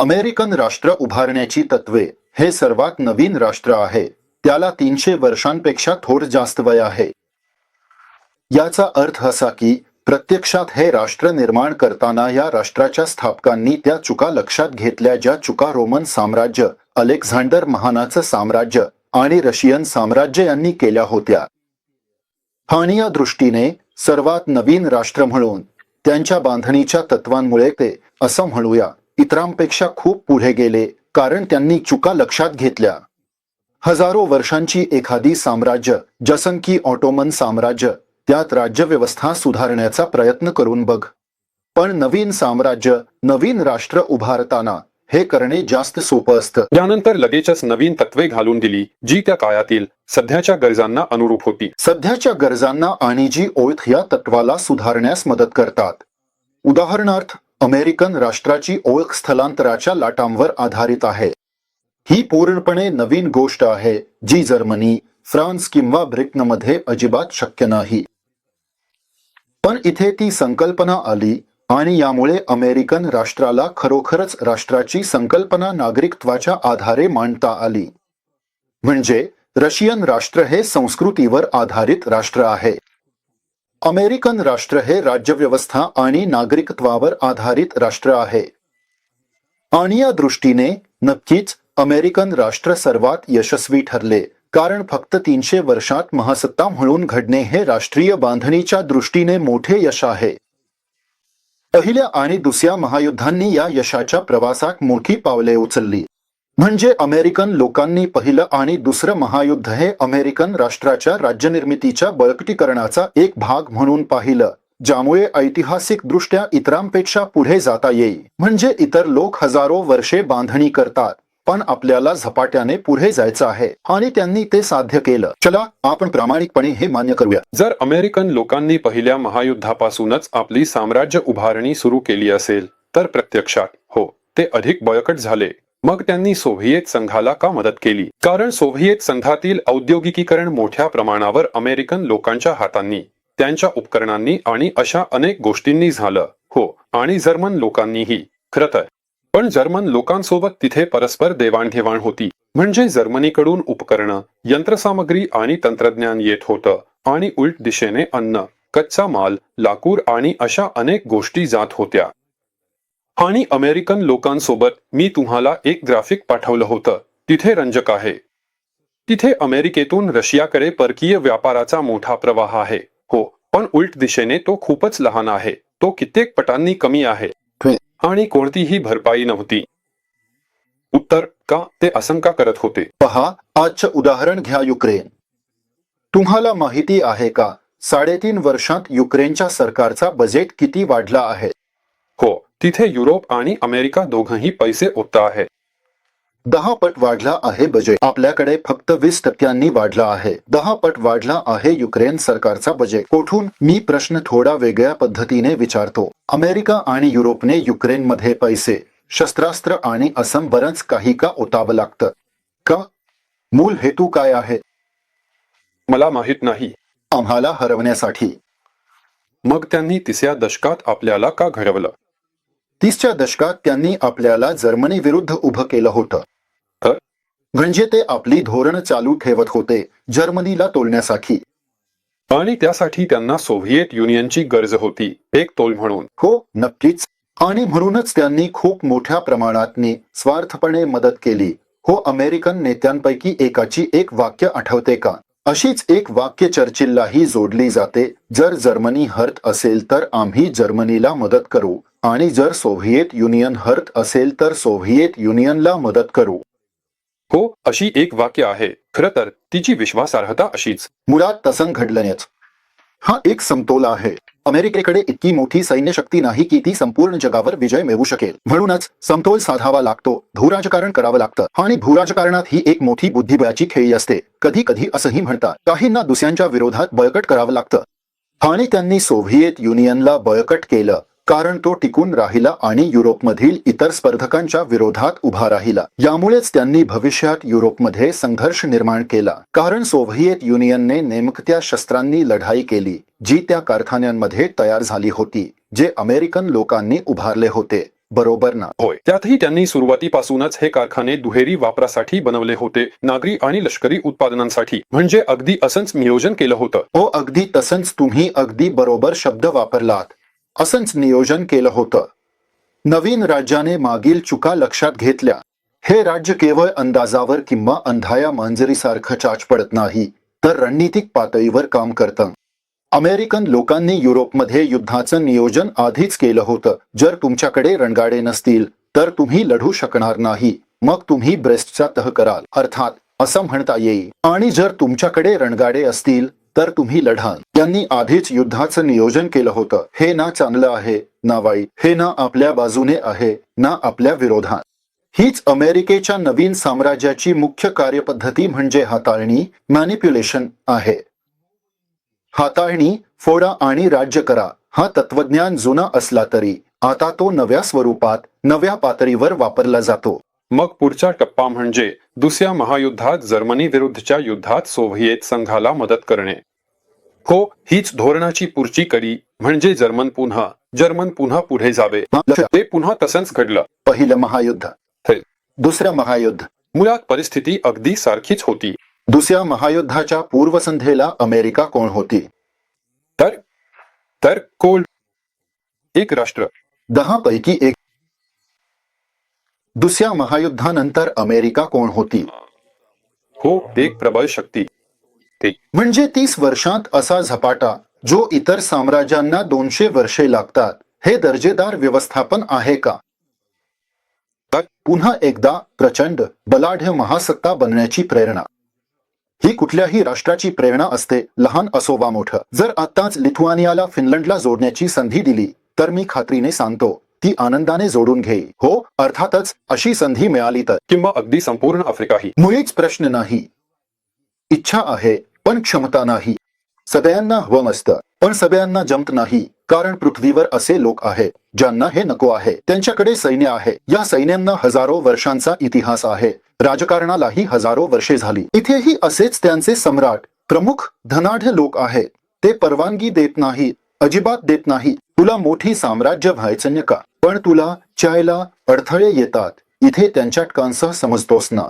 American राष्ट्र उभारण्याची तत्वे हे सर्वात नवीन राष्ट्र आहे. त्याला तीनशे वर्षांपेक्षा थोड जास्त वय आहे. याचा अर्थ असा की प्रत्यक्षात हे राष्ट्र निर्माण करताना या राष्ट्राच्या स्थापकांनी त्या चुका लक्षात घेतल्या ज्या चुका रोमन साम्राज्य अलेक्झांडर महानाचं साम्राज्य आणि रशियन साम्राज्य यांनी केल्या होत्या. आणि या दृष्टीने सर्वात नवीन राष्ट्र म्हणून त्यांच्या बांधणीच्या तत्वांमुळे ते असं म्हणूया इतरांपेक्षा खूप पुढे गेले कारण त्यांनी चुका लक्षात घेतल्या. हजारो वर्षांची एखादी साम्राज्य जसं की ऑटोमन साम्राज्य त्यात राज्यव्यवस्था सुधारण्याचा प्रयत्न करून बघ. पण नवीन साम्राज्य नवीन राष्ट्र उभारताना हे करणे जास्त सोपं असतं. यानंतर लगेचच नवीन तत्वे घालून दिली जी त्या काळातील सध्याच्या गरजांना अनुरूप होती. सध्याच्या गरजांना आणि जी ओळख या तत्वाला सुधारण्यास मदत करतात. उदाहरणार्थ अमेरिकन राष्ट्राची ओळख स्थलांतराच्या लाटांवर आधारित आहे. ही पूर्णपणे नवीन गोष्ट आहे जी जर्मनी फ्रान्स किंवा ब्रिटनमध्ये अजिबात शक्य नाही. पण इथे ती संकल्पना आली आणि यामुळे अमेरिकन राष्ट्राला खरोखरच राष्ट्राची संकल्पना नागरिकत्वाच्या आधारे मांडता आली. म्हणजे रशियन राष्ट्र हे संस्कृतीवर आधारित राष्ट्र आहे. अमेरिकन राष्ट्र हे राज्यव्यवस्था आणि नागरिकत्वावर आधारित राष्ट्र आहे. आणि या दृष्टीने नक्कीच अमेरिकन राष्ट्र सर्वात यशस्वी ठरले कारण फक्त तीनशे वर्षात महासत्ता म्हणून घडणे हे राष्ट्रीय बांधणीच्या दृष्टीने मोठे यश आहे. पहिल्या आणि दुसऱ्या महायुद्धांनी या यशाच्या प्रवासात मोठी पावले उचलली. म्हणजे अमेरिकन लोकांनी पहिलं आणि दुसरं महायुद्ध हे अमेरिकन राष्ट्राच्या राज्यनिर्मितीच्या बळकटीकरणाचा एक भाग म्हणून पाहिलं ज्यामुळे ऐतिहासिक दृष्ट्या इतरांपेक्षा पुढे जाता येईल म्हणजे इतर लोक हजारो वर्षे बांधणी करतात पण आपल्याला झपाट्याने पुढे जायचं आहे आणि त्यांनी ते साध्य केलं. चला आपण प्रामाणिकपणे हे मान्य करूया. जर अमेरिकन लोकांनी पहिल्या महायुद्धापासूनच आपली साम्राज्य उभारणी सुरू केली असेल तर प्रत्यक्षात हो ते अधिक बळकट झाले. मग त्यांनी सोव्हिएत संघाला का मदत केली? कारण सोव्हिएत संघातील औद्योगिकीकरण मोठ्या प्रमाणावर अमेरिकन लोकांच्या हातांनी त्यांच्या उपकरणांनी आणि अशा अनेक गोष्टींनी झालं. हो आणि जर्मन लोकांनीही. खरतर पण जर्मन लोकांसोबत तिथे परस्पर देवाणघेवाण होती. म्हणजे जर्मनीकडून उपकरणं यंत्रसामग्री आणि तंत्रज्ञान येत होतं आणि उलट दिशेने अन्न कच्चा माल लाकूड आणि अशा अनेक गोष्टी जात होत्या. आणि अमेरिकन लोकांसोबत मी तुम्हाला एक ग्राफिक पाठवलं होतं. तिथे रंजक आहे. तिथे अमेरिकेतून रशियाकडे परकीय व्यापाराचा मोठा प्रवाह आहे. हो पण उलट दिशेने तो खूपच लहान आहे. तो कित्येक पटांनी कमी आहे. आणि कोणतीही भरपाई नव्हती. उत्तर का ते असंका करत होते. पहा आजचं उदाहरण घ्या युक्रेन. तुम्हाला माहिती आहे का साडेतीन वर्षात युक्रेनच्या सरकारचा बजेट किती वाढला आहे? हो तिथे युरोप आणि अमेरिका दोघंही पैसे ओतता आहे. दहा पट वाढला आहे बजेट. आपल्याकडे फक्त वीस टक्क्यांनी वाढला आहे. दहा पट वाढला आहे युक्रेन सरकारचा बजेट. कोठून? मी प्रश्न थोडा वेगळ्या पद्धतीने विचारतो. अमेरिका आणि युरोपने युक्रेनमध्ये पैसे शस्त्रास्त्र आणि असं बरंच काही का ओतावं लागतं? का? मूल हेतू काय आहे? मला माहित नाही. आम्हाला हरवण्यासाठी. मग त्यांनी तिसऱ्या दशकात आपल्याला का घडवलं? तीसच्या दशकात त्यांनी आपल्याला जर्मनी विरुद्ध उभं केलं होतं? म्हणजे ते आपली धोरण चालू ठेवत होते जर्मनीला तोलण्यासाठी. आणि त्यासाठी त्यांना सोव्हिएत युनियनची गरज होती एक तोल म्हणून. हो नक्कीच. आणि म्हणूनच त्यांनी खूप मोठ्या प्रमाणात स्वार्थपणे मदत केली. हो अमेरिकन नेत्यांपैकी एकाची एक वाक्य आठवते का? अशीच एक वाक्य चर्चिललाही जोडली जाते जर जर्मनी हर्ट असेल तर आम्ही जर्मनीला मदत करू. आणि जर सोव्हिएत युनियन हर्ट असेल तर सोव्हिएत युनियनला मदत करू. हो अशी एक वाक्य आहे. खरं तर तिची विश्वासार्हता अशीच. मुळात तसं घडलंच हा एक समतोल आहे. अमेरिकेकडे इतकी मोठी सैन्य शक्ती नाही की ती संपूर्ण जगावर विजय मिळवू शकेल. म्हणूनच समतोल साधावा लागतो भूराजकारण करावं लागतं. आणि भूराजकारणात ही एक मोठी बुद्धिबळाची खेळी असते. कधी कधी असंही म्हणतात काहींना दुसऱ्यांच्या विरोधात बळकट करावं लागतं. आणि त्यांनी सोव्हिएत युनियनला बळकट केलं. कारण तो टिकून राहिला आणि युरोपमधील इतर स्पर्धकांच्या विरोधात उभा राहिला. यामुळेच त्यांनी भविष्यात युरोपमध्ये संघर्ष निर्माण केला. कारण सोव्हिएत युनियनने नेमकत्या शस्त्रांनी लढाई केली जी त्या कारखान्यांमध्ये तयार झाली होती जे अमेरिकन लोकांनी उभारले होते. बरोबर ना? होय. त्यातही त्यांनी सुरुवातीपासूनच हे कारखाने दुहेरी वापरासाठी बनवले होते नागरी आणि लष्करी उत्पादनांसाठी. म्हणजे अगदी असंच नियोजन केलं होतं. हो अगदी तसंच तुम्ही अगदी बरोबर शब्द वापरलात. असंच नियोजन केलं होतं. नवीन राज्याने मागील चुका लक्षात घेतल्या. हे राज्य केवळ अंदाजावर किंवा अंधाया मांजरीसारखं चाच पडत नाही तर रणनीतिक पातळीवर काम करतं. अमेरिकन लोकांनी युरोपमध्ये युद्धाचं नियोजन आधीच केलं होतं. जर तुमच्याकडे रणगाडे नसतील तर तुम्ही लढू शकणार नाही. मग तुम्ही ब्रेस्टचा तह कराल. अर्थात असं म्हणता येईल. आणि जर तुमच्याकडे रणगाडे असतील तर तुम्ही लढाल त्यांनी आधीच युद्धाचं नियोजन केलं होतं. हे ना चांगलं आहे ना वाईट. हे ना आपल्या बाजूने आहे ना आपल्या विरोधात. हीच अमेरिकेच्या नवीन साम्राज्याची मुख्य कार्यपद्धती म्हणजे हाताळणी मॅनिप्युलेशन आहे. हाताळणी फोडा आणि राज्य करा. हा तत्वज्ञान जुना असला तरी आता तो नव्या स्वरूपात नव्या पातळीवर वापरला जातो. मग पुढचा टप्पा म्हणजे दुसऱ्या महायुद्धात जर्मनी विरुद्धच्या युद्धात सोव्हिएत संघाला मदत करणे. हो हीच धोरणाची पुढची कडी म्हणजे जर्मन पुन्हा जर्मन पुन्हा पुढे जावे. ते पुन्हा तसंच घडलं. पहिलं महायुद्ध. दुसरं महायुद्ध. मुळात परिस्थिती अगदी सारखीच होती. दुसऱ्या महायुद्धाच्या पूर्वसंध्येला अमेरिका कोण होती? तर तर कोल्ड एक राष्ट्र. दहा पैकी एक. दुसऱ्या महायुद्धानंतर अमेरिका कोण होती? हो एक प्रबळ शक्ती. ते. म्हणजे तीस वर्षांत असा झपाटा जो इतर साम्राज्यांना दोनशे वर्षे लागतात हे दर्जेदार व्यवस्थापन आहे का? तर पुन्हा एकदा प्रचंड बलाढ्य महासत्ता बनण्याची प्रेरणा. ही कुठल्याही राष्ट्राची प्रेरणा असते लहान असो वा मोठं. जर आताच लिथुआनियाला फिनलंडला जोडण्याची संधी दिली तर मी खात्रीने सांगतो ती आनंदाने जोडून घेई. हो अर्थातच अशी संधी मिळाली तर. किंवा अगदी संपूर्ण आफ्रिकाही. मुळीच प्रश्न नाही. इच्छा आहे पण क्षमता नाही. सगळ्यांना हवं असतं पण सगळ्यांना जमत नाही. कारण पृथ्वीवर असे लोक आहेत ज्यांना हे नको आहे. त्यांच्याकडे सैन्य आहे. या सैन्यांना हजारो वर्षांचा इतिहास आहे. राजकारणालाही हजारो वर्षे झाली. इथेही असेच त्यांचे सम्राट प्रमुख धनाढ्य लोक आहेत. ते परवानगी देत नाही अजिबात देत नाही. तुला मोठी साम्राज्य व्हायचं का? पण तुला चायला अडथळे येतात. इथे त्यांच्या टकांसह समजतोस ना?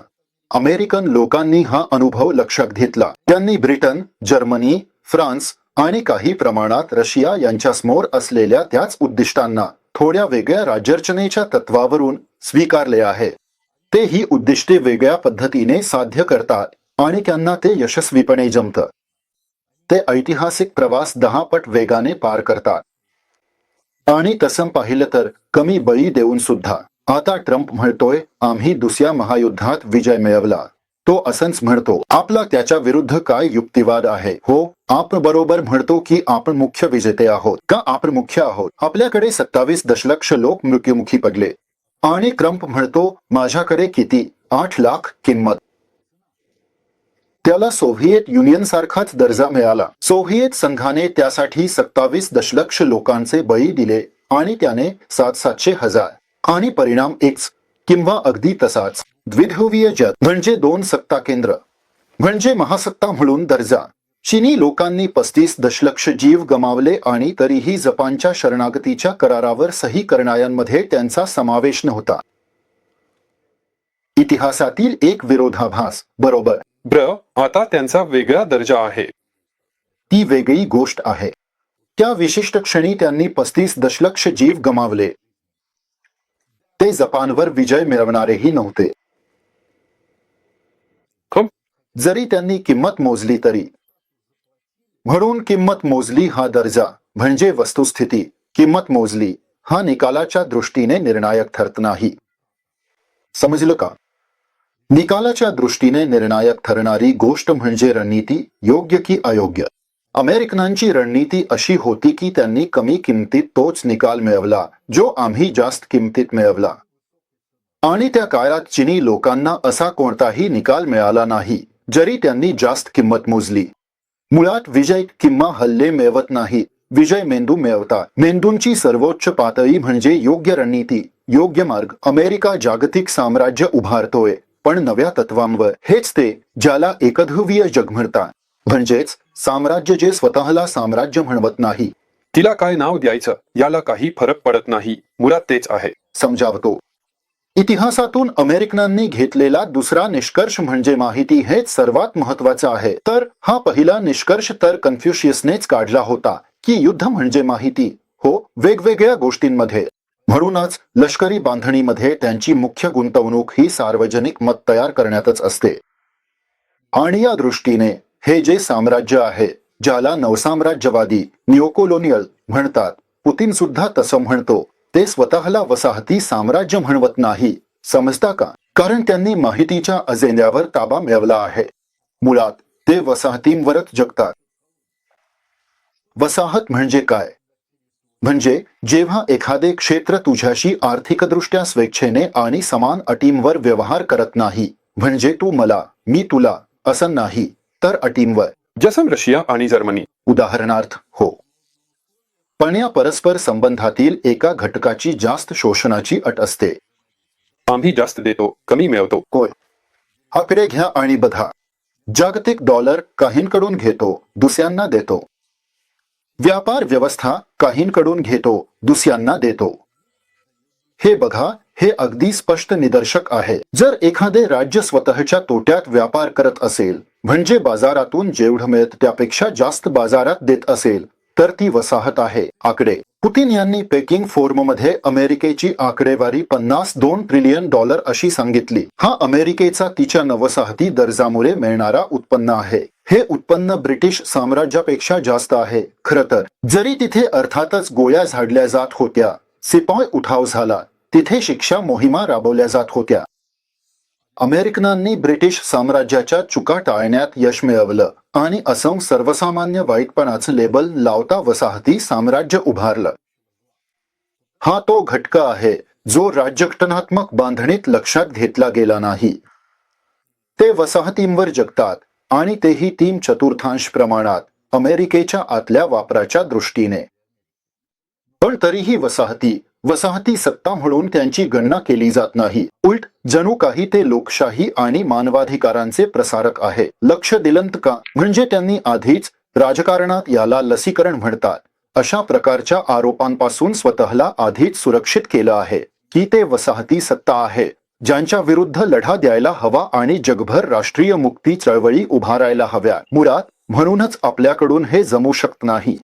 अमेरिकन लोकांनी हा अनुभव लक्षात घेतला. त्यांनी ब्रिटन जर्मनी फ्रान्स आणि काही प्रमाणात रशिया यांच्यासमोर असलेल्या त्याच उद्दिष्टांना थोड्या वेगळ्या राज्यरचनेच्या तत्वावरून स्वीकारले आहे. ते ही उद्दिष्टे वेगळ्या पद्धतीने साध्य करतात आणि त्यांना ते यशस्वीपणे जमतं. ते ऐतिहासिक प्रवास दहा पट वेगाने पार करतात. आणि तसं पाहिलं तर कमी बळी देऊन सुद्धा. आता ट्रम्प म्हणतोय आम्ही दुसऱ्या महायुद्धात विजय मिळवला. तो असंच म्हणतो आपला त्याच्या विरुद्ध काय युक्तिवाद आहे? हो आपण बरोबर म्हणतो की आपण मुख्य विजेते आहोत. का आपण मुख्य आहोत? आपल्याकडे सत्तावीस दशलक्ष लोक मृत्युमुखी पडले. आणि ट्रम्प म्हणतो माझ्याकडे किती? आठ लाख किंमत. त्याला सोव्हिएत युनियन सारखाच दर्जा मिळाला. सोव्हिएत संघाने त्यासाठी सत्तावीस दशलक्ष लोकांचे बळी दिले आणि त्याने सात सातशे हजार आणि परिणाम एकच किंवा अगदी तसाच. द्विध्रुवीय जग म्हणजे दोन सत्ता केंद्र. म्हणजे महासत्ता म्हणून दर्जा. चिनी लोकांनी पस्तीस दशलक्ष जीव गमावले आणि तरीही जपानच्या शरणागतीच्या करारावर सही करणाऱ्यांमध्ये त्यांचा समावेश नव्हता. इतिहासातील एक विरोधाभास बरोबर. ब्र आता त्यांचा वेगळा दर्जा आहे. ती वेगळी गोष्ट आहे. त्या विशिष्ट क्षणी त्यांनी पस्तीस दशलक्ष जीव गमावले. ते जपानवर विजय मिळवणारेही नव्हते. जरी त्यांनी किंमत मोजली तरी. म्हणून किंमत मोजली हा दर्जा म्हणजे वस्तुस्थिती किंमत मोजली हा निकालाच्या दृष्टीने निर्णायक ठरत नाही. समजलं का? निकालाच्या दृष्टीने निर्णायक ठरणारी गोष्ट म्हणजे रणनीती योग्य की अयोग्य? अमेरिकनांची रणनीती अशी होती की त्यांनी कमी किमतीत तोच निकाल मिळवला जो आम्ही जास्त किमतीत मिळवला. आणि त्या काळात चिनी लोकांना असा कोणताही निकाल मिळाला नाही जरी त्यांनी जास्त किंमत मोजली. मुळात विजय किंवा हल्ले मिळवत नाही विजय मेंदू मिळवता. मेंदूंची सर्वोच्च पातळी म्हणजे योग्य रणनीती योग्य मार्ग. अमेरिका जागतिक साम्राज्य उभारतोय पण नव्या तत्वांवर. हेच ते ज्याला एकध्रुवीय जग म्हणतात म्हणजेच साम्राज्य जे स्वतःला साम्राज्य म्हणवत नाही. तिला काय नाव द्यायचं? याला काही फरक पडत नाही. मुळात तेच आहे. समजावतो. इतिहासातून अमेरिकनांनी घेतलेला दुसरा निष्कर्ष म्हणजे माहिती हेच सर्वात महत्वाचं आहे. तर हा पहिला निष्कर्ष तर कन्फ्युशियसनेच काढला होता की युद्ध म्हणजे माहिती. हो वेगवेगळ्या गोष्टींमध्ये. म्हणूनच लष्करी बांधणीमध्ये त्यांची मुख्य गुंतवणूक ही सार्वजनिक मत तयार करण्यातच असते. आणि या दृष्टीने हे जे साम्राज्य आहे ज्याला नवसाम्राज्यवादी निओकोलोनियल म्हणतात पुतीन सुद्धा तसं म्हणतो ते स्वतःला वसाहती साम्राज्य म्हणवत नाही समजता का? कारण त्यांनी माहितीच्या अजेंड्यावर ताबा मिळवला आहे. मुळात ते वसाहतींवरच जगतात. वसाहत म्हणजे काय? म्हणजे जेव्हा एखादे क्षेत्र तुझ्याशी आर्थिकदृष्ट्या स्वेच्छेने आणि समान अटींवर व्यवहार करत नाही म्हणजे तू मला मी तुला असं नाही तर अटींवर. जसं रशिया आणि जर्मनी. उदाहरणार्थ हो. पण या परस्पर संबंधातील एका घटकाची जास्त शोषणाची अट असते. आम्ही जास्त देतो कमी मिळवतो. होय. आकडे घ्या आणि बघा. जागतिक डॉलर काहींकडून घेतो दुसऱ्यांना देतो. व्यापार व्यवस्था काहींकडून घेतो दुसऱ्यांना देतो. हे बघा हे अगदी स्पष्ट निदर्शक आहे. जर एखादे राज्य स्वतःच्या तोट्यात व्यापार करत असेल म्हणजे बाजारातून जेवढं मिळत त्यापेक्षा जास्त बाजारात देत असेल तर ती वसाहत आहे. आकडे. पुतीन यांनी पेकिंग फोर्ममध्ये अमेरिकेची आकडेवारी पन्नास दोन ट्रिलियन डॉलर अशी सांगितली. हा अमेरिकेचा तिच्या नवसाहती दर्जामुळे मिळणारा उत्पन्न आहे. हे उत्पन्न ब्रिटिश साम्राज्यापेक्षा जास्त आहे. खर तर जरी तिथे अर्थातच गोळ्या झाडल्या जात होत्या सिपॉय उठाव झाला तिथे शिक्षा मोहिमा राबवल्या जात होत्या. अमेरिकनांनी ब्रिटिश साम्राज्याच्या चुका टाळण्यात यश मिळवलं आणि असं सर्वसामान्य वाईटपणाचं लेबल लावता वसाहती साम्राज्य उभारलं. हा तो घटका आहे जो राज्यघटनात्मक बांधणीत लक्षात घेतला गेला नाही. ते वसाहतींवर जगतात आणि तेही तीन चतुर्थांश प्रमाणात अमेरिकेच्या आतल्या वापराच्या दृष्टीने. पण तरीही वसाहती वसाहती सत्ता म्हणून त्यांची गणना केली जात नाही. उलट जणू काही ते लोकशाही आणि मानवाधिकारांचे प्रसारक आहे. लक्ष दिलंत का? म्हणजे त्यांनी आधीच राजकारणात याला लसीकरण म्हणतात. अशा प्रकारच्या आरोपांपासून स्वतःला आधीच सुरक्षित केलं आहे. की ते वसाहती सत्ता आहे. ज्यांच्या विरुद्ध लढा द्यायला हवा आणि जगभर राष्ट्रीय मुक्ती चळवळी उभारायला हव्या. मुळात म्हणूनच आपल्याकडून हे जमू शकत नाही.